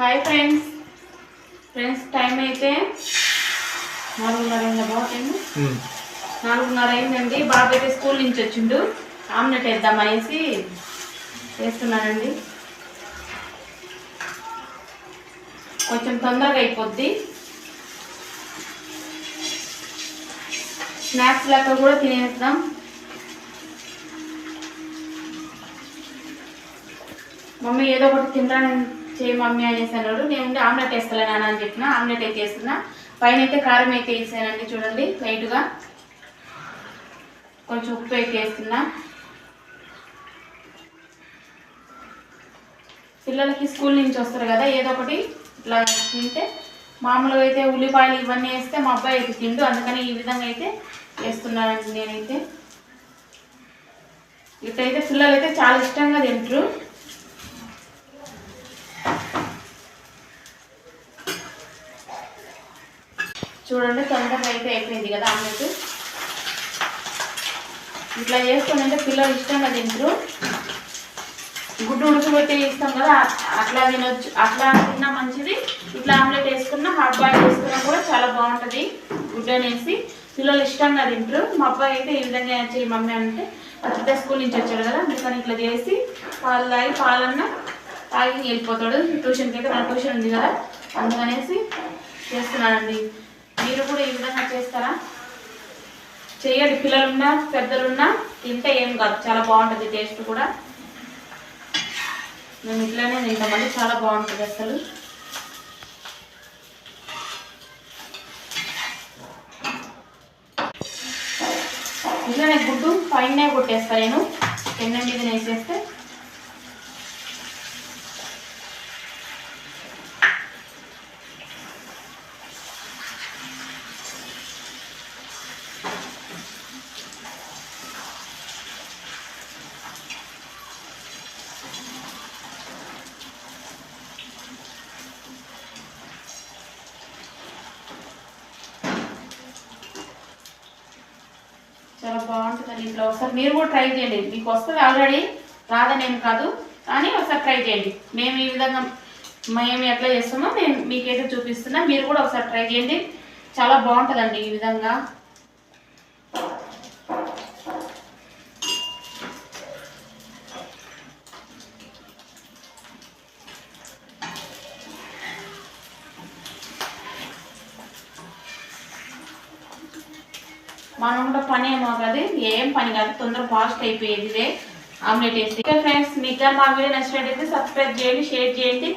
Hi friends friends time అయితే నాలుగున్నర అయిందా బాగుంటుంది నాలుగున్నర అయిందండి. బాబు అయితే స్కూల్ నుంచి వచ్చిండు. ఆమ్లెట్ వేద్దాం అనేసి వేస్తున్నానండి. కొంచెం తొందరగా అయిపోద్ది. స్నాక్స్ లెక్క కూడా తినేద్దాం. మమ్మీ ఏదో ఒకటి తినడానికి చేయి మమ్మీ అనేసి అన్నాడు. నేను ఉండి ఆమ్లెట్ వేస్తలే నాన్న అని చెప్పిన ఆమ్లెట్ అయితే వేస్తున్నా. పైన అయితే కారం అయితే వేసానండి చూడండి లైట్గా కొంచెం ఉప్పు అయితే వేస్తున్నా. పిల్లలకి స్కూల్ నుంచి వస్తారు కదా ఏదో ఒకటి ఇట్లా తింటే. మామూలుగా అయితే ఉల్లిపాయలు ఇవన్నీ వేస్తే మా అబ్బాయి అయితే తిండు అందుకని ఈ విధంగా అయితే వేస్తున్నానండి నేనైతే. ఇట్లయితే పిల్లలు అయితే చాలా ఇష్టంగా తింటారు. చూడండి తొందరగా అయితే అయిపోయింది కదా ఆమ్లెట్. ఇట్లా చేసుకుని అంటే పిల్లలు ఇష్టంగా తింటారు. గుడ్డు ఉడకబెట్టి ఇస్తాం కదా అట్లా తినొచ్చు అట్లా తిన్నా మంచిది. ఇట్లా ఆమ్లెట్ వేసుకున్నా హాట్ బాయిల్ వేసుకున్నా కూడా చాలా బాగుంటుంది గుడ్డు అనేసి. పిల్లలు ఇష్టంగా తింటారు. మా అబ్బాయి అయితే ఈ విధంగా చేయి మమ్మీ అంటే. అత్తే స్కూల్ నుంచి వచ్చాడు కదా అందుకని ఇట్లా చేసి పాలు తాగి పాలన్న తాగి వెళ్ళిపోతాడు. ట్యూషన్కి అయితే నా ట్యూషన్ ఉంది కదా అందుకనేసి చేస్తున్నానండి. మీరు కూడా ఈ విధంగా చేస్తారా? చేయండి పిల్లలున్నా పెద్దలున్నా తింటే ఏం కాదు. చాలా బాగుంటుంది టేస్ట్ కూడా. మేము ఇట్లానే తింటామండి. చాలా బాగుంటుంది అసలు. ఇట్లానే గుడ్డు పైన కొట్టేస్తా నేను. పెన్న మీద వేసేస్తే చాలా బాగుంటుందండి ఇంట్లో ఒకసారి మీరు కూడా ట్రై చేయండి. మీకు వస్తుంది ఆల్రెడీ రాదనేం కాదు. కానీ ఒకసారి ట్రై చేయండి. మేము ఈ విధంగా మేము ఎట్లా చేస్తామో నేను మీకైతే చూపిస్తున్నా. మీరు కూడా ఒకసారి ట్రై చేయండి. చాలా బాగుంటుందండి ఈ విధంగా. మనం కూడా పని ఏమో కాదు ఏం పని కాదు తొందర ఫాస్ట్ అయిపోయేది ఇదే ఆమ్లెట్ వేసి. ఓకే ఫ్రెండ్స్ మీకు మా వీడియో నచ్చినట్టయితే సబ్స్క్రైబ్ చేయండి షేర్ చేయండి.